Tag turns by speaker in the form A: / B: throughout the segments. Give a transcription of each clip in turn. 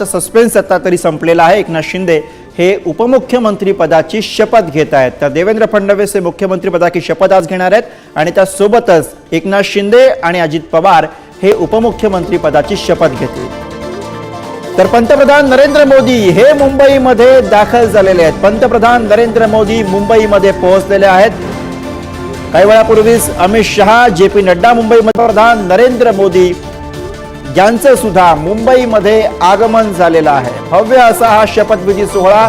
A: Suspense आता तरी संपलेला आहे. एकनाथ शिंदे हे उपमुख्यमंत्री पदाची शपथ घेत आहेत. तर देवेंद्र फडणवीस हे मुख्यमंत्री पदाची शपथ आज घेणार आहेत. आणि त्यासोबतच एकनाथ शिंदे आणि अजित पवार हे उपमुख्यमंत्री पदाची शपथ घेतील. तर पंतप्रधान नरेंद्र मोदी हे मुंबईमध्ये दाखल झालेले आहेत. पंतप्रधान नरेंद्र मोदी मुंबईमध्ये पोहोचलेले आहेत. काही वेळापूर्वीच अमित शहा जे पी नड्डा मुंबईमध्ये. प्रधान नरेंद्र मोदी यांचं सुद्धा मुंबईमध्ये आगमन झालेलं आहे. भव्य असा हा शपथविधी सोहळा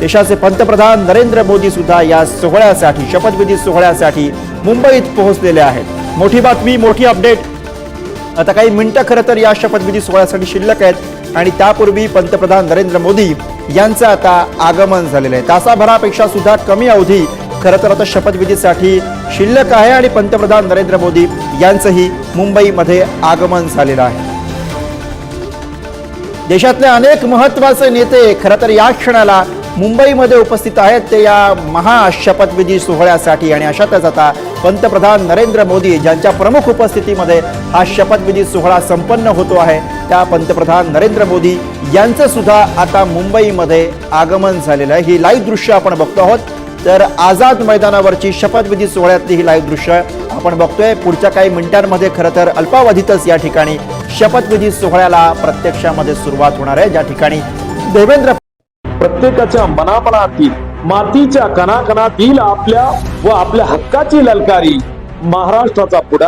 A: देशाचे पंतप्रधान नरेंद्र मोदी सुद्धा या सोहळ्यासाठी शपथविधी सोहळ्यासाठी मुंबईत पोहोचलेले आहेत. मोठी बातमी मोठी अपडेट. आता काही मिनिटं खरं तर या शपथविधी सोहळ्यासाठी शिल्लक आहेत आणि त्यापूर्वी पंतप्रधान नरेंद्र मोदी यांचं आता आगमन झालेलं आहे. तासाभरापेक्षा सुद्धा कमी अवधी खरं तर आता शपथविधीसाठी शिल्लक आहे आणि पंतप्रधान नरेंद्र मोदी यांचंही मुंबईमध्ये आगमन झालेलं आहे. देशातले अनेक महत्त्वाचे नेते खरं तर या क्षणाला मुंबईमध्ये उपस्थित आहेत. ते या महाशपथविधी सोहळ्यासाठी आणि अशातच आता पंतप्रधान नरेंद्र मोदी ज्यांच्या प्रमुख उपस्थितीमध्ये हा शपथविधी सोहळा संपन्न होतो आहे त्या पंतप्रधान नरेंद्र मोदी यांचं सुद्धा आता मुंबईमध्ये आगमन झालेलं आहे. ही लाईव्ह दृश्य आपण बघतो आहोत. तर आझाद मैदानावरची शपथविधी सोहळ्यातली ही लाईव्ह दृश्य आपण बघतोय. पुढच्या काही मिनिटांमध्ये खरं तर अल्पावधीतच या ठिकाणी शपथविधी सोहळ्याला प्रत्यक्षामध्ये सुरुवात होणार आहे. ज्या ठिकाणी देवेंद्र
B: प्रत्येकाच्या मनामनातील मातीच्या कणाकणातील आपल्या व आपल्या हक्काची ललकारी महाराष्ट्राचा पुढा